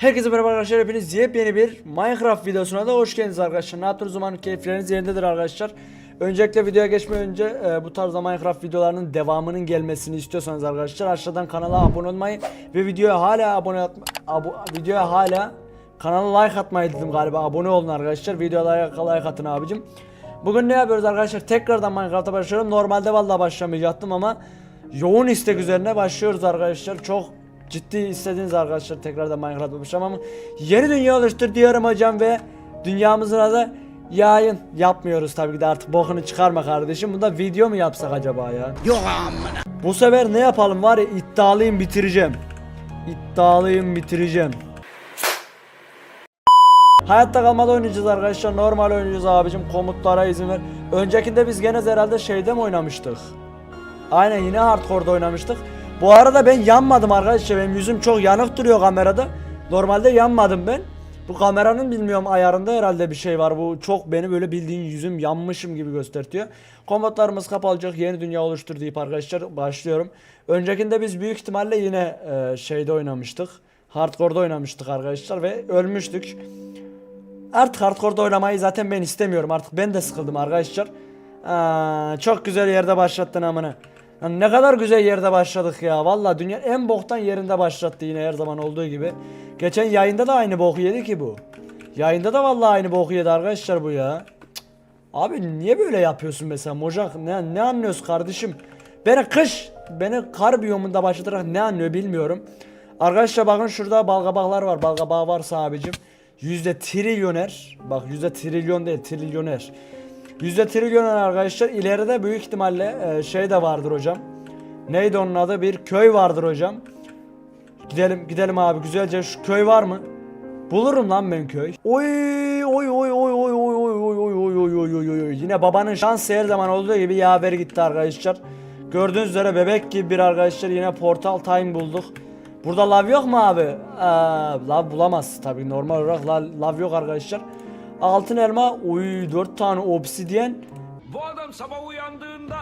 Herkese merhaba arkadaşlar hepiniz yepyeni bir Minecraft videosuna da hoş geldiniz arkadaşlar. Ne yaptınız umarım keyifleriniz yerindedir arkadaşlar. Öncelikle videoya geçmeden önce e, bu tarzda Minecraft videolarının devamının gelmesini istiyorsanız arkadaşlar aşağıdan kanala abone olmayı ve videoya hala abone atma, abo- videoya hala kanala like atmayı dedim galiba abone olun arkadaşlar. Videoya like, like atın abicim. Bugün ne yapıyoruz arkadaşlar? Tekrardan Minecraft'a başlıyorum. Normalde vallahi başlamayacaktım ama yoğun istek üzerine başlıyoruz arkadaşlar. Çok ciddi istediğiniz arkadaşlar tekrardan Minecraft'a başlamamı. Yeni dünya oluştur diyorum hocam ve dünyamızın adı yayın yapmıyoruz tabii ki de artık bokunu çıkarma kardeşim. Bunda video mu yapsak acaba ya? Yok amına. Bu sefer ne yapalım var ya iddialıyım bitireceğim. İddialıyım bitireceğim. Hayatta kalmadı oynayacağız arkadaşlar. Normal oynayacağız abicim. Komutlara izin ver. Öncekinde biz gene herhalde şeyde mi oynamıştık? Aynen yine hardcore'da oynamıştık. Bu arada ben yanmadım arkadaşlar. Benim yüzüm çok yanık duruyor kamerada. Normalde yanmadım ben. Bu kameranın bilmiyorum ayarında herhalde bir şey var. Bu çok beni böyle bildiğin yüzüm yanmışım gibi göstertiyor. Komutlarımız kapalacak. Yeni dünya oluştur deyip arkadaşlar başlıyorum. Öncekinde biz büyük ihtimalle yine e, şeyde oynamıştık. Hardcore'da oynamıştık arkadaşlar ve ölmüştük. Artık hardcore'da oynamayı zaten ben istemiyorum. Artık ben de sıkıldım arkadaşlar. Aa, çok güzel yerde başlattın amına. Lan ne kadar güzel yerde başladık ya. Valla dünya en boktan yerinde başlattı yine her zaman olduğu gibi. Geçen yayında da aynı boku yedi ki bu. Yayında da vallahi aynı boku yedi arkadaşlar bu ya. Abi niye böyle yapıyorsun mesela Mojak? Ne, ne anlıyorsun kardeşim? Beni kış, beni kar biyomunda başlatarak ne anlıyor bilmiyorum. Arkadaşlar bakın şurada balgabağlar var. Balgabağ varsa abicim. Yüzde trilyoner. Bak yüzde trilyon değil trilyoner. Yüzde trilyoner arkadaşlar. İleride büyük ihtimalle e, şey de vardır hocam. Neydi onun adı? Bir köy vardır hocam. Gidelim gidelim abi güzelce şu köy var mı? Bulurum lan ben köy. Oy oy oy oy oy oy oy oy oy oy oy oy oy oy. Yine babanın şansı her zaman olduğu gibi yaver gitti arkadaşlar. Gördüğünüz üzere bebek gibi bir arkadaşlar yine portal time bulduk. Burada lav yok mu abi? Aa, lav bulamaz tabii normal olarak lav yok arkadaşlar. Altın elma, oy 4 tane obsidyen, Bu adam sabah uyandığında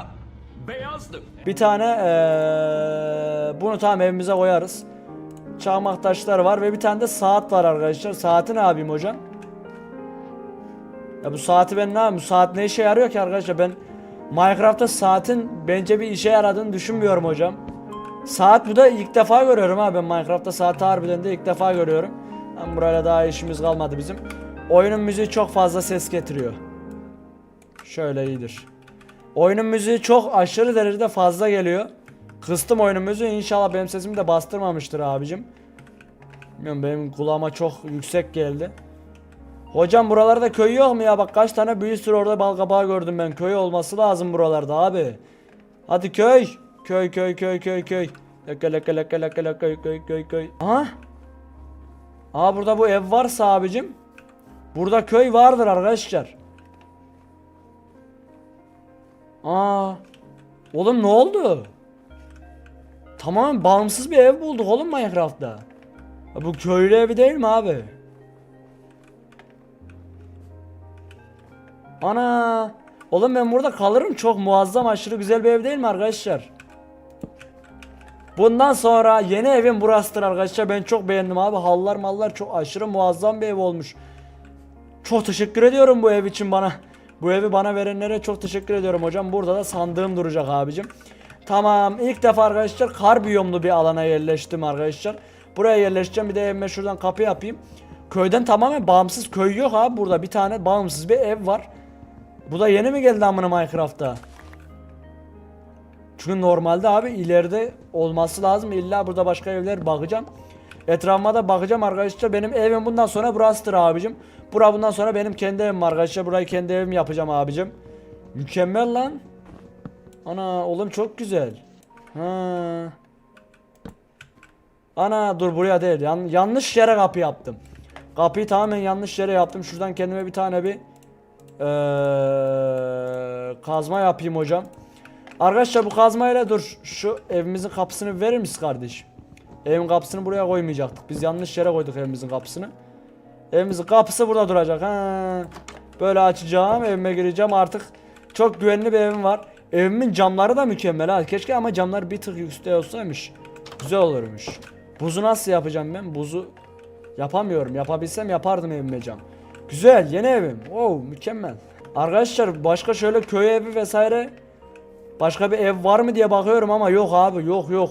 beyazdı. bir tane eee, bunu tamam evimize koyarız. Çakmak taşları var ve bir tane de saat var arkadaşlar. Saati ne yapayım hocam? Ya bu saati ben ne yapayım? Bu saat ne işe yarıyor ki arkadaşlar? Ben Minecraft'ta saatin bence bir işe yaradığını düşünmüyorum hocam. Saat bu da ilk defa görüyorum ha ben Minecraft'ta saati harbiden de ilk defa görüyorum. Ama burayla daha işimiz kalmadı bizim. Oyunun müziği çok fazla ses getiriyor. Şöyle iyidir. Oyunun müziği çok aşırı derecede fazla geliyor. Kıstım oyunun müziği inşallah benim sesimi de bastırmamıştır abicim. Bilmiyorum benim kulağıma çok yüksek geldi. Hocam buralarda köy yok mu ya? Bak kaç tane büyük sürü orada balkabağı gördüm ben. Köy olması lazım buralarda abi. Hadi köy. Köy köy köy köy köy. Leke leke leke leke leke köy köy köy. Aha. Aa burada bu ev varsa abicim. Burada köy vardır arkadaşlar. Aa. Oğlum ne oldu? Tamamen bağımsız bir ev bulduk oğlum Minecraft'ta. Ya Bu köylü evi değil mi abi? Ana. Oğlum ben burada kalırım. Çok muazzam aşırı güzel bir ev değil mi arkadaşlar? Bundan sonra yeni evim burasıdır arkadaşlar. Ben çok beğendim abi. Hallar mallar çok aşırı muazzam bir ev olmuş. Çok teşekkür ediyorum bu ev için bana. Bu evi bana verenlere çok teşekkür ediyorum hocam. Burada da sandığım duracak abicim. Tamam ilk defa arkadaşlar kar biyomlu bir alana yerleştim arkadaşlar. Buraya yerleşeceğim bir de evime şuradan kapı yapayım. Köyden tamamen bağımsız köy yok abi burada bir tane bağımsız bir ev var. Bu da yeni mi geldi amına Minecraft'ta? Çünkü normalde abi ileride olması lazım. İlla burada başka evler bakacağım. Etrafıma da bakacağım arkadaşlar. Benim evim bundan sonra burasıdır abicim. Bura bundan sonra benim kendi evim arkadaşlar. Burayı kendi evim yapacağım abicim. Mükemmel lan. Ana oğlum çok güzel. Ha. Ana dur buraya değil. Yan- yanlış yere kapı yaptım. Kapıyı tamamen yanlış yere yaptım. Şuradan kendime bir tane bir eee, kazma yapayım hocam. Arkadaşlar bu kazmayla dur şu evimizin kapısını verir misin kardeşim? Evin kapısını buraya koymayacaktık. Biz yanlış yere koyduk evimizin kapısını. Evimizin kapısı burada duracak. Ha. Böyle açacağım evime gireceğim artık. Çok güvenli bir evim var. Evimin camları da mükemmel ha. Keşke ama camlar bir tık üstte olsaymış. Güzel olurmuş. Buzu nasıl yapacağım ben? Buzu yapamıyorum. Yapabilsem yapardım evime cam. Güzel yeni evim. Wow mükemmel. Arkadaşlar başka şöyle köy evi vesaire başka bir ev var mı diye bakıyorum ama yok abi yok yok.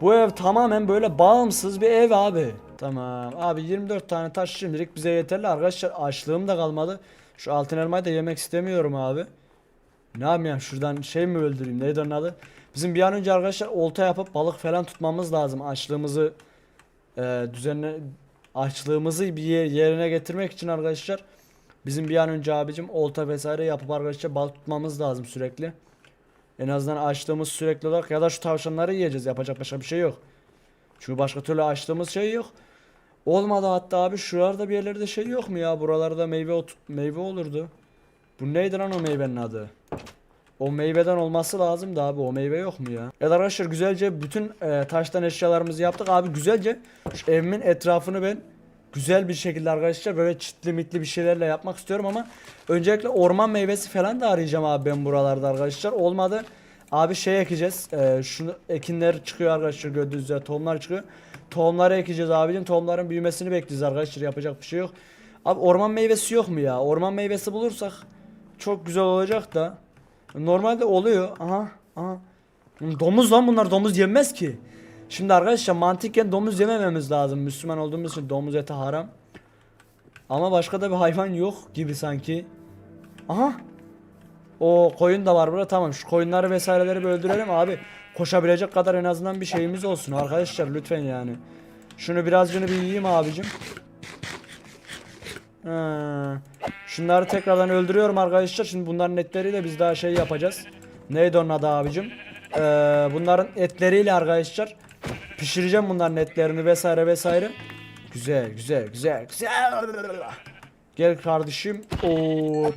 Bu ev tamamen böyle bağımsız bir ev abi. Tamam. Abi 24 tane taş şimdilik bize yeterli arkadaşlar. Açlığım da kalmadı. Şu altın elmayı da yemek istemiyorum abi. Ne yapayım şuradan şey mi öldüreyim neydi onun adı? Bizim bir an önce arkadaşlar olta yapıp balık falan tutmamız lazım. Açlığımızı e, düzenle açlığımızı bir yerine getirmek için arkadaşlar. Bizim bir an önce abicim olta vesaire yapıp arkadaşlar balık tutmamız lazım sürekli. En azından açtığımız sürekli olarak ya da şu tavşanları yiyeceğiz. Yapacak başka bir şey yok. Çünkü başka türlü açtığımız şey yok. Olmadı hatta abi şuralarda bir yerlerde şey yok mu ya? Buralarda meyve ot meyve olurdu. Bu neydi lan o meyvenin adı? O meyveden olması lazım da abi o meyve yok mu ya? Evet arkadaşlar güzelce bütün e, taştan eşyalarımızı yaptık. Abi güzelce şu evimin etrafını ben güzel bir şekilde arkadaşlar böyle çitli mitli bir şeylerle yapmak istiyorum ama öncelikle orman meyvesi falan da arayacağım abi ben buralarda arkadaşlar. Olmadı abi şey ekeceğiz. E, şunu ekinler çıkıyor arkadaşlar gördüğünüz üzere tohumlar çıkıyor. Tohumları ekeceğiz abicim. Tohumların büyümesini bekleyeceğiz arkadaşlar. Yapacak bir şey yok. Abi orman meyvesi yok mu ya? Orman meyvesi bulursak çok güzel olacak da. Normalde oluyor. Aha. Aha. Domuz lan bunlar domuz yenmez ki. Şimdi arkadaşlar mantıken domuz yemememiz lazım. Müslüman olduğumuz için domuz eti haram. Ama başka da bir hayvan yok gibi sanki. Aha. O koyun da var burada. Tamam şu koyunları vesaireleri bir öldürelim abi koşabilecek kadar en azından bir şeyimiz olsun arkadaşlar lütfen yani. Şunu biraz bunu bir yiyeyim abicim. Ha. Şunları tekrardan öldürüyorum arkadaşlar. Şimdi bunların etleriyle biz daha şey yapacağız. Neydi onun adı abicim? Ee, bunların etleriyle arkadaşlar pişireceğim bunların etlerini vesaire vesaire. Güzel güzel güzel güzel. Gel kardeşim. Oo.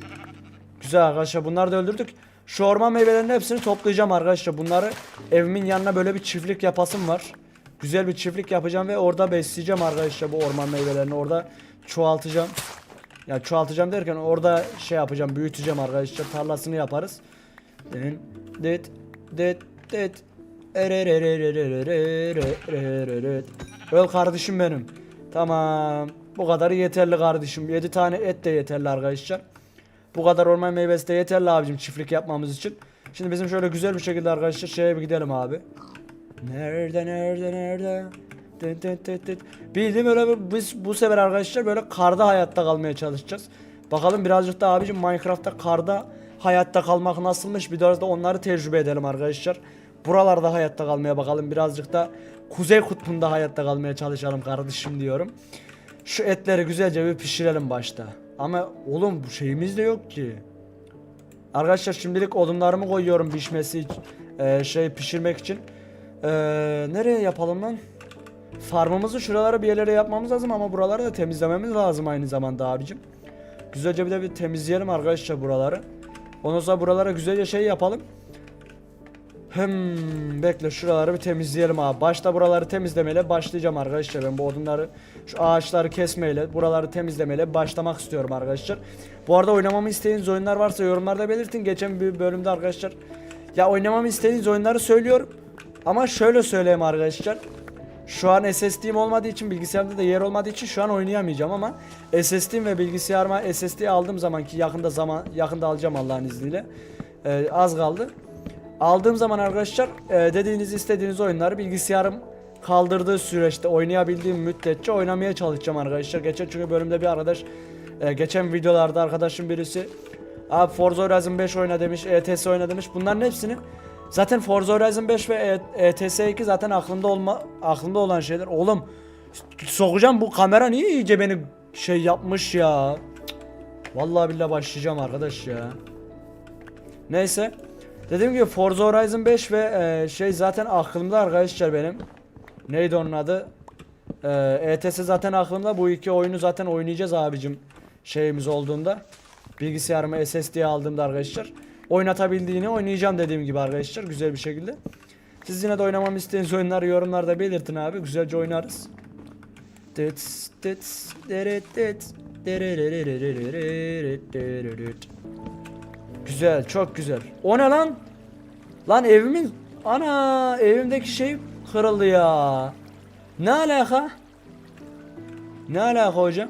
Güzel arkadaşlar bunları da öldürdük. Şu orman meyvelerinin hepsini toplayacağım arkadaşlar. Bunları evimin yanına böyle bir çiftlik yapasım var. Güzel bir çiftlik yapacağım ve orada besleyeceğim arkadaşlar bu orman meyvelerini. Orada çoğaltacağım. Ya yani çoğaltacağım derken orada şey yapacağım, büyüteceğim arkadaşlar. Tarlasını yaparız. Dedim. Det det det. Öl kardeşim benim. Tamam. Bu kadar yeterli kardeşim. 7 tane et de yeterli arkadaşlar. Bu kadar orman meyvesi de yeterli abicim çiftlik yapmamız için. Şimdi bizim şöyle güzel bir şekilde arkadaşlar şeye bir gidelim abi. Nerede nerede nerede? Dit dit dit dit. Bildiğim öyle biz bu sefer arkadaşlar böyle karda hayatta kalmaya çalışacağız. Bakalım birazcık da abicim Minecraft'ta karda hayatta kalmak nasılmış bir biraz da onları tecrübe edelim arkadaşlar. Buralarda hayatta kalmaya bakalım birazcık da Kuzey Kutbu'nda hayatta kalmaya çalışalım kardeşim diyorum. Şu etleri güzelce bir pişirelim başta. Ama oğlum bu şeyimiz de yok ki. Arkadaşlar şimdilik odunlarımı koyuyorum pişmesi e, şey pişirmek için. E, nereye yapalım lan? Farmımızı şuralara bir yerlere yapmamız lazım ama buraları da temizlememiz lazım aynı zamanda abicim. Güzelce bir de bir temizleyelim arkadaşlar buraları. Ondan sonra buralara güzelce şey yapalım. Hem bekle şuraları bir temizleyelim abi. Başta buraları temizlemeyle başlayacağım arkadaşlar. Ben bu odunları şu ağaçları kesmeyle buraları temizlemeyle başlamak istiyorum arkadaşlar. Bu arada oynamamı istediğiniz oyunlar varsa yorumlarda belirtin. Geçen bir bölümde arkadaşlar ya oynamamı istediğiniz oyunları söylüyorum. Ama şöyle söyleyeyim arkadaşlar. Şu an SSD'm olmadığı için bilgisayarda da yer olmadığı için şu an oynayamayacağım ama SSD'm ve bilgisayarıma SSD aldığım zaman ki yakında zaman yakında alacağım Allah'ın izniyle. Ee, az kaldı. Aldığım zaman arkadaşlar e, dediğiniz istediğiniz oyunları bilgisayarım kaldırdığı süreçte oynayabildiğim müddetçe oynamaya çalışacağım arkadaşlar. Geçen çünkü bölümde bir arkadaş e, geçen videolarda arkadaşım birisi Abi Forza Horizon 5 oyna demiş, ETS oyna demiş. Bunların hepsini zaten Forza Horizon 5 ve ETS 2 zaten aklımda olma aklımda olan şeyler. Oğlum sokacağım bu kamera niye iyice beni şey yapmış ya. Vallahi billahi başlayacağım arkadaş ya. Neyse. Dediğim gibi Forza Horizon 5 ve e, şey zaten aklımda arkadaşlar benim. Neydi onun adı? E, ETS zaten aklımda. Bu iki oyunu zaten oynayacağız abicim. Şeyimiz olduğunda. Bilgisayarımı SSD'ye aldığımda arkadaşlar. Oynatabildiğini oynayacağım dediğim gibi arkadaşlar. Güzel bir şekilde. Siz yine de oynamamı istediğiniz oyunları yorumlarda belirtin abi. Güzelce oynarız. Tıts tıts. Güzel çok güzel. O ne lan? Lan evimin ana evimdeki şey kırıldı ya. Ne alaka? Ne alaka hocam?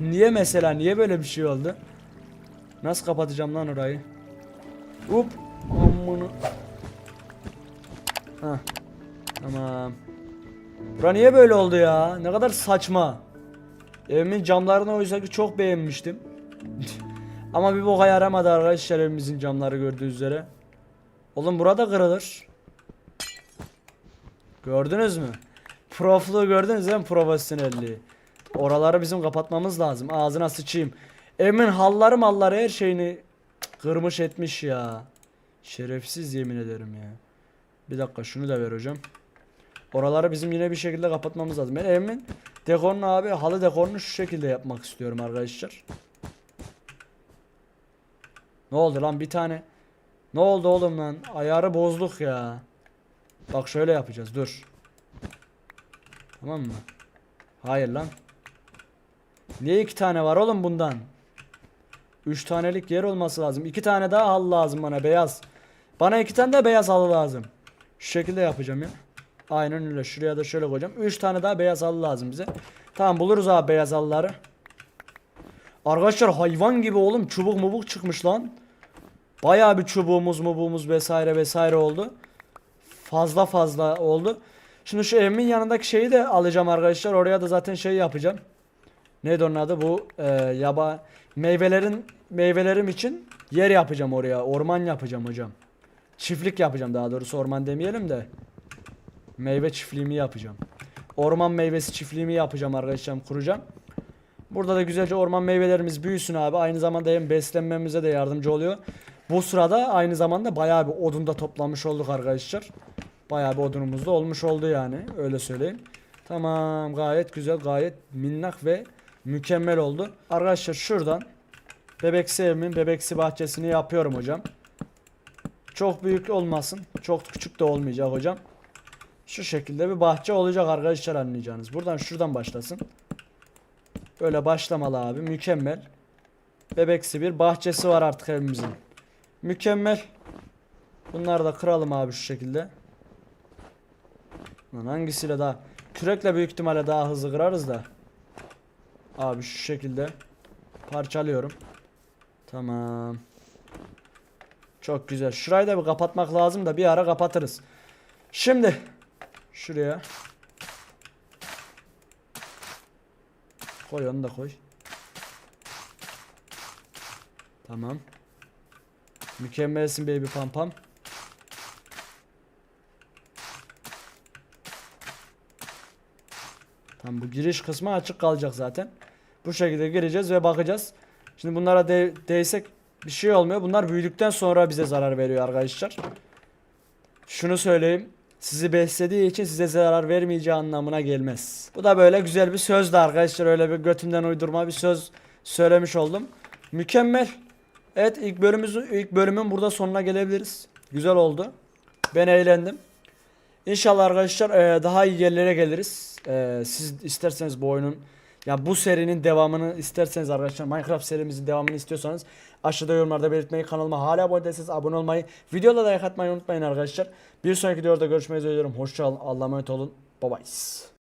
Niye mesela niye böyle bir şey oldu? Nasıl kapatacağım lan orayı? Up amını. Ha. Tamam. Bura niye böyle oldu ya? Ne kadar saçma. Evimin camlarını oysa ki çok beğenmiştim. Ama bir boka yaramadı arkadaşlar evimizin camları gördüğünüz üzere. Oğlum burada kırılır. Gördünüz mü? Profluğu gördünüz değil mi? Profesyonelliği. Oraları bizim kapatmamız lazım. Ağzına sıçayım. Emin halları malları her şeyini kırmış etmiş ya. Şerefsiz yemin ederim ya. Bir dakika şunu da ver hocam. Oraları bizim yine bir şekilde kapatmamız lazım. Ben evimin dekorunu abi halı dekorunu şu şekilde yapmak istiyorum arkadaşlar. Ne oldu lan bir tane? Ne oldu oğlum lan? Ayarı bozduk ya. Bak şöyle yapacağız dur. Tamam mı? Hayır lan. Niye iki tane var oğlum bundan? Üç tanelik yer olması lazım. İki tane daha halı lazım bana beyaz. Bana iki tane de beyaz halı lazım. Şu şekilde yapacağım ya. Aynen öyle. Şuraya da şöyle koyacağım. Üç tane daha beyaz halı lazım bize. Tamam buluruz abi beyaz halıları. Arkadaşlar hayvan gibi oğlum çubuk mubuk çıkmış lan. Bayağı bir çubuğumuz mubuğumuz vesaire vesaire oldu. Fazla fazla oldu. Şimdi şu evimin yanındaki şeyi de alacağım arkadaşlar. Oraya da zaten şey yapacağım. Neydi onun adı? Bu e, yaba meyvelerin meyvelerim için yer yapacağım oraya. Orman yapacağım hocam. Çiftlik yapacağım daha doğrusu orman demeyelim de. Meyve çiftliğimi yapacağım. Orman meyvesi çiftliğimi yapacağım arkadaşlar kuracağım. Burada da güzelce orman meyvelerimiz büyüsün abi. Aynı zamanda hem beslenmemize de yardımcı oluyor. Bu sırada aynı zamanda bayağı bir odun da toplamış olduk arkadaşlar. Bayağı bir odunumuz da olmuş oldu yani. Öyle söyleyeyim. Tamam gayet güzel gayet minnak ve mükemmel oldu. Arkadaşlar şuradan bebeksi evimin bebeksi bahçesini yapıyorum hocam. Çok büyük olmasın. Çok küçük de olmayacak hocam. Şu şekilde bir bahçe olacak arkadaşlar anlayacağınız. Buradan şuradan başlasın. Böyle başlamalı abi. Mükemmel. Bebeksi bir bahçesi var artık evimizin. Mükemmel. Bunları da kıralım abi şu şekilde. Lan hangisiyle daha? Kürekle büyük ihtimalle daha hızlı kırarız da. Abi şu şekilde. Parçalıyorum. Tamam. Çok güzel. Şurayı da bir kapatmak lazım da bir ara kapatırız. Şimdi. Şuraya. Koy onu da koy. Tamam. Mükemmelsin baby pam pam. Tamam bu giriş kısmı açık kalacak zaten. Bu şekilde gireceğiz ve bakacağız. Şimdi bunlara de değsek bir şey olmuyor. Bunlar büyüdükten sonra bize zarar veriyor arkadaşlar. Şunu söyleyeyim. Sizi beslediği için size zarar vermeyeceği anlamına gelmez. Bu da böyle güzel bir sözdü arkadaşlar. Öyle bir götümden uydurma bir söz söylemiş oldum. Mükemmel. Evet ilk bölümümüzün ilk bölümün burada sonuna gelebiliriz. Güzel oldu. Ben eğlendim. İnşallah arkadaşlar e, daha iyi yerlere geliriz. E, siz isterseniz bu oyunun ya bu serinin devamını isterseniz arkadaşlar Minecraft serimizin devamını istiyorsanız aşağıda yorumlarda belirtmeyi kanalıma hala abone değilseniz abone olmayı videoda like atmayı unutmayın arkadaşlar. Bir sonraki videoda görüşmek üzere diyorum. Hoşçakalın. Allah'a emanet olun. Bye bye.